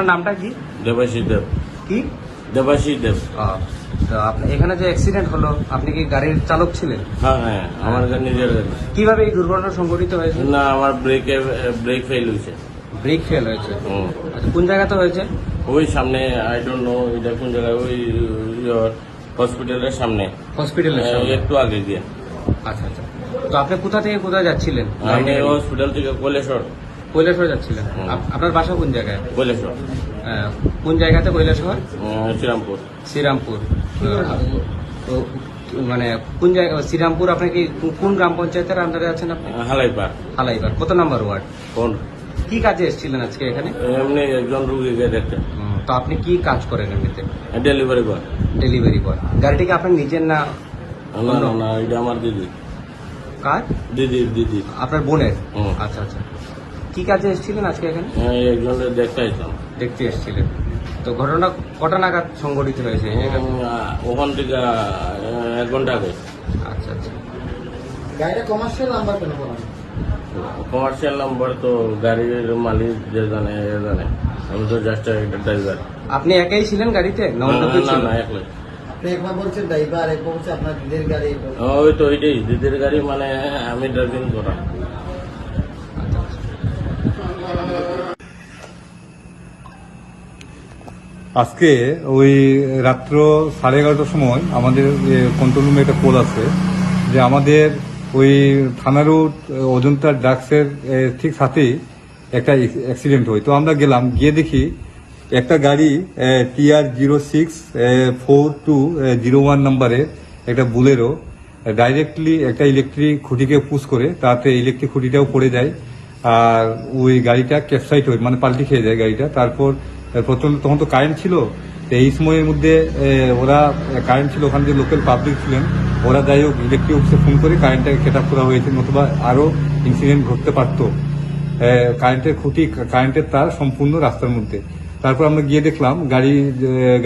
আপনার নামটা কি? দেবাশী দেব। কি? দেবাশী দেব। তো আপনি এখানে যে অ্যাক্সিডেন্ট হলো আপনি কি গাড়ির চালক ছিলেন? হ্যাঁ হ্যাঁ আমার গাড়ি নিজের গাড়ি। কীভাবে এই দুর্ঘটনা সংঘটিত হয়েছে? না আমার ব্রেকে ব্রেক ফেল হয়েছে। ব্রেক ফেল হয়েছে। আচ্ছা কোন জায়গাতে হয়েছে? ওই সামনে আই ডোন্ট নো এটা কোন জায়গায় ওই হসপিটালের সামনে। হসপিটালের সামনে। একটু আগে দিয়ে আচ্ছা আচ্ছা। তো আপনি কোথা থেকে কোথায় যাচ্ছিলেন? আমি হসপিটাল থেকে কৈলাসর কৈলাসহর যাচ্ছিলেন। আপনার বাসা কোন জায়গায়? কৈলাসর আহ, কোন জায়গাতে কৈলাসহর? শ্রীরামপুর। শ্রীরামপুর। তো মানে কোন জায়গা শ্রীরামপুর আপনি কি কোন গ্রাম পঞ্চায়েতের আন্ডারে আছেন আপনি? হালাইপার হালাইবার কত নাম্বার ওয়ার্ড? কোন? কি কাজে এসেছিলেন আজকে এখানে? এমনি একজন রুগীকে দেখতে। তো আপনি কি কাজ করেন এমনিতে? ডেলিভারি বয় ডেলিভারি বয় গাড়িটিকে আপনার নিজের না না না এটা আমার দিদি। কাজ দিদি দিদি। আপনার বোনের। আচ্ছা আচ্ছা। কি কাজে এসেছিলেন আজকে এখানে? আমি একজনের দেখতে আসলাম দেখতে এসেছিলেন। তো ঘটনা কটা নাগাদ সংঘটিত হয়েছে? ওখান থেকে এক ঘণ্টা আগে। আচ্ছা আচ্ছা। গাড়িটা কমার্শিয়াল নাম্বার কেন কমার্শিয়াল নাম্বার তো গাড়ির মালিক যে জানে এ জানে। আমি তো জাস্ট একটা ড্রাইভার আপনি একাই ছিলেন গাড়িতে? না না একলাই। আপনি একবার বলছেন ড্রাইভার একবার বলছে আপনার দিদির গাড়ি। ওই তো ওইটাই দিদির গাড়ি মানে আমি ড্রাইভিং করা আচ্ছা, আচ্ছা। আজকে ওই রাত্র সাড়ে এগারোটার সময় আমাদের কন্ট্রোল রুমে একটা কল আছে যে আমাদের ওই থানা অজন্তা ড্রাগসের ঠিক সাথেই একটা অ্যাক্সিডেন্ট হয়। তো আমরা গেলাম, গিয়ে দেখি একটা গাড়ি TR zero six four two zero one নাম্বারের একটা বুলেরো ডাইরেক্টলি একটা ইলেকট্রিক খুঁটিকে পুশ করে, তাতে ইলেকট্রিক খুঁটিটাও পড়ে যায়। আর ওই গাড়িটা ক্যাপসাইট হয় মানে পাল্টি খেয়ে যায় গাড়িটা। তারপর প্রথম তখন তো কারেন্ট ছিল। তো এই সময়ের মধ্যে ওরা কারেন্ট ছিল, ওখানে যে লোকাল পাবলিক ছিলেন। ওরা যাই হোক ইলেকট্রিক অফিসে ফোন করে কারেন্টটাকে আপ করা হয়েছে, নতুবা আরও ইনসিডেন্ট ঘটতে পারতো। কারেন্টের খুঁটি কারেন্টের তার সম্পূর্ণ রাস্তার মধ্যে। তারপর আমরা গিয়ে দেখলাম, গাড়ি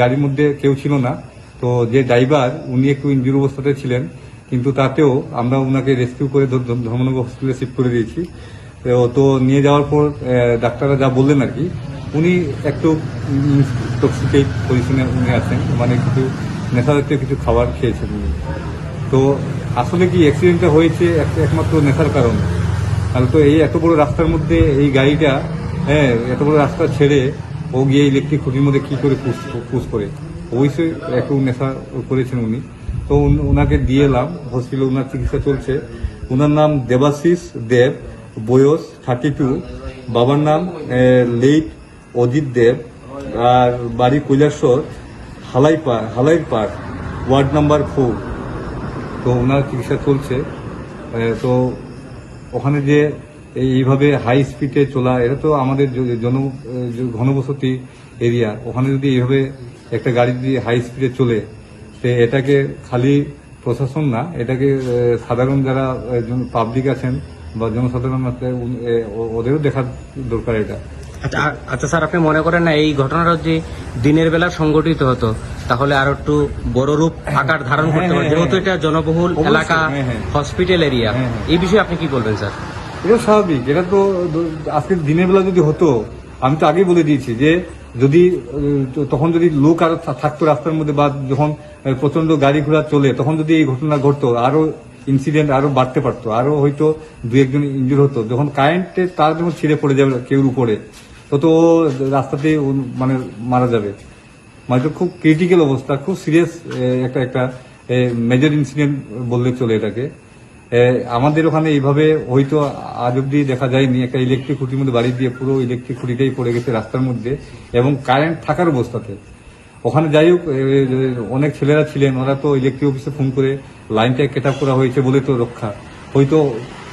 গাড়ির মধ্যে কেউ ছিল না। তো যে ড্রাইভার উনি একটু ইঞ্জুর অবস্থাতে ছিলেন। কিন্তু তাতেও আমরা ওনাকে রেস্কিউ করে ধর্মনগর হসপিটালে শিফট করে দিয়েছি। তো নিয়ে যাওয়ার পর ডাক্তাররা যা বললেন আর কি উনি একটু টক্সিকেট পজিশনে উনি আছেন মানে কিছু নেশা জাতীয় কিছু খাবার খেয়েছেন উনি। তো আসলে কি অ্যাক্সিডেন্টটা হয়েছে এক- একমাত্র নেশার কারণে? তাহলে তো এই এত বড় রাস্তার মধ্যে এই গাড়িটা হ্যাঁ এত বড় রাস্তা ছেড়ে ও গিয়ে ইলেকট্রিক খুঁটির মধ্যে কি করে পুষ পুশ করে? অবশ্যই একটু নেশা করেছেন উনি। তো ওনাকে দিয়ে এলাম, হসপিটালে ওনার চিকিৎসা চলছে। ওনার নাম দেবাশিস দেব, বয়স থার্টি টু বাবার নাম লেট অজিত দেব আর বাড়ি কৈলাসর Halaipar Halaipar ward number four. তো ওনার চিকিৎসা চলছে। তো ওখানে যে এইভাবে হাই স্পিডে চলা, এটা তো আমাদের জন ঘনবসতি এরিয়া ওখানে যদি এইভাবে একটা গাড়ি যদি হাই স্পিডে চলে, তো এটাকে খালি প্রশাসন না, এটাকে সাধারণ যারা পাবলিক আছেন বা জনসাধারণ আছে ওদেরও দেখার দরকার এটা। আচ্ছা আচ্ছা স্যার আপনি মনে করেন না এই ঘটনাটা যদি দিনের বেলা সংঘটিত হতো তাহলে আরও একটু বড় রূপ আকার ধারণ করতে হ্যাঁ, পারে হ্যাঁ, যেহেতু এটা জনবহুল এলাকা হ্যাঁ, হ্যাঁ। Hospital area. হ্যাঁ, হ্যাঁ। এই বিষয়ে আপনি কি বলবেন স্যার? এটা স্বাভাবিক। এটা তো দ- আজকে দিনের বেলা যদি হতো আমি তো আগেই বলে দিয়েছি যে যদি তখন যদি লোক আরও থাকতো রাস্তার মধ্যে বা যখন প্রচণ্ড গাড়ি ঘোড়া চলে তখন যদি এই ঘটনা ঘটতো আরও ইনসিডেন্ট আরও বাড়তে পারতো আরও হয়তো দু একজন ইঞ্জুর হতো যখন কারেন্টের তার যখন ছিঁড়ে পড়ে যাবে কেউর উপরে তো তো ও রাস্তাতেই মানে মারা যাবে। মানে তো খুব ক্রিটিক্যাল অবস্থা, খুব সিরিয়াস একটা একটা মেজর ইনসিডেন্ট বললে চলে এটাকে। আমাদের ওখানে এইভাবে হয়তো আজ অব্দি দেখা যায়নি, একটা ইলেকট্রিক খুঁটির মধ্যে বাড়ি দিয়ে পুরো ইলেকট্রিক খুঁটিটাই পড়ে গেছে রাস্তার মধ্যে এবং কারেন্ট থাকার অবস্থাতে। ওখানে যাই হোক অনেক ছেলেরা ছিলেন, ওরা তো ইলেকট্রিক অফিসে ফোন করে লাইনটা কেট করা হয়েছে বলে তো রক্ষা। হয়তো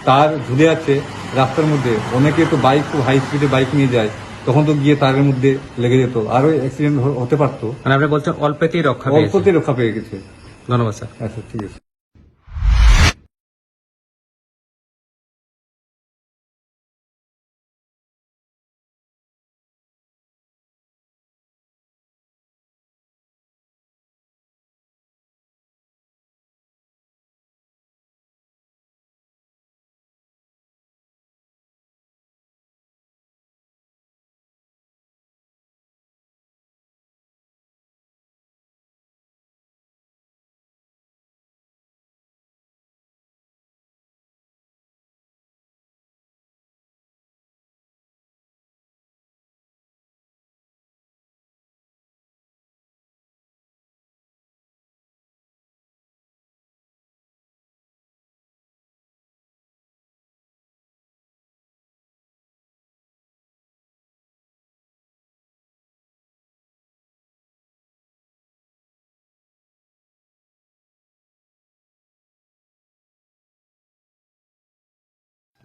তার ঝুলে আছে রাস্তার মধ্যে, অনেকে তো বাইক খুব হাই স্পিডে বাইক নিয়ে যায়। তখন তো গিয়ে তারের মধ্যে লেগে যেত। আরও অ্যাক্সিডেন্ট হতে পারতো। মানে আপনি বলছেন অল্পতেই রক্ষা অল্পতেই রক্ষা পেয়ে গেছে। ধন্যবাদ স্যার। আচ্ছা ঠিক আছে।